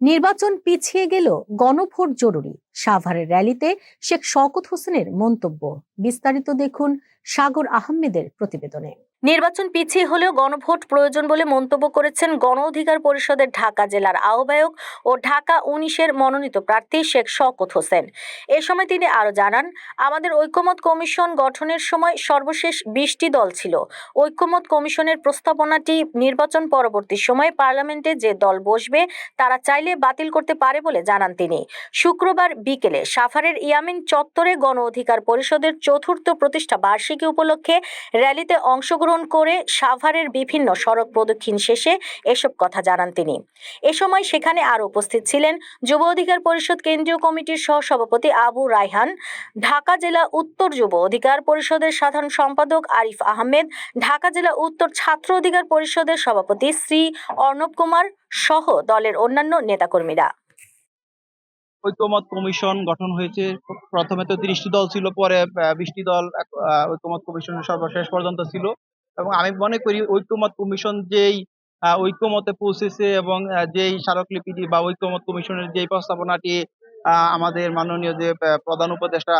নির্বাচন পিছিয়ে গেল গণভোট জরুরি। সাভারের র্যালিতে শেখ শওকত হোসেনের মন্তব্য। বিস্তারিত দেখুন সাগর আহমেদের প্রতিবেদনে। নির্বাচন পিছিয়ে হলেও গণভোট প্রয়োজন বলে মন্তব্য করেছেন গণ অধিকার পরিষদের ঢাকা জেলার আহ্বায়ক ও ঢাকা উনিশের মনোনীত প্রার্থী শেখ শওকত হোসেন। এ সময় তিনি আরও জানান, আমাদের ঐক্যমত কমিশন গঠনের সময় সর্বশেষ বিশটি দল ছিল। ঐক্যমত কমিশনের প্রস্তাবনাটি নির্বাচন পরবর্তী সময়ে পার্লামেন্টে যে দল বসবে, তারা চাইলে বাতিল করতে পারে বলে জানান তিনি। শুক্রবার বিকেলে সাভারের ইয়ামিন চত্বরে গণ অধিকার পরিষদের চতুর্থ প্রতিষ্ঠা বার্ষিকী উপলক্ষে র্যালিতে অংশগ্রহণ করে সাভারের বিভিন্ন সড়ক প্রদক্ষিণ শেষে এসব কথা জানান তিনি। এ সময় সেখানে আরও উপস্থিত ছিলেন যুব অধিকার পরিষদ কেন্দ্রীয় কমিটির সহসভাপতি আবু রায়হান, ঢাকা জেলা উত্তর যুব অধিকার পরিষদের সাধারণ সম্পাদক আরিফ আহমেদ, ঢাকা জেলা উত্তর ছাত্র অধিকার পরিষদের সভাপতি শ্রী অর্ণব কুমার সহ দলের অন্যান্য নেতাকর্মীরা। ঐক্যমত কমিশন গঠন হয়েছে। প্রথমে তো তিরিশটি দল ছিল, পরে বিশটি দল ঐক্যমত কমিশনের সর্বশেষ পর্যন্ত ছিল। এবং আমি মনে করি ঐক্যমত কমিশন যেই ঐক্যমতে পৌঁছেছে এবং যেই স্মারকলিপিটি বা ঐক্যমত কমিশনের যেই প্রস্তাবনাটি আমাদের মাননীয় যে প্রধান উপদেষ্টা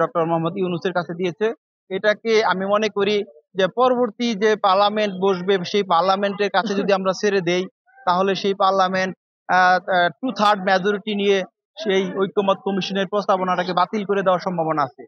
ডক্টর মোহাম্মদ ইউনুসের কাছে দিয়েছে, এটাকে আমি মনে করি যে পরবর্তী যে পার্লামেন্ট বসবে, সেই পার্লামেন্টের কাছে যদি আমরা ছেড়ে দেই, তাহলে সেই পার্লামেন্ট টু থার্ড মেজরিটি নিয়ে সেই ঐক্যমত কমিশনের প্রস্তাবনাটাকে বাতিল করে দেওয়ার সম্ভাবনা আছে।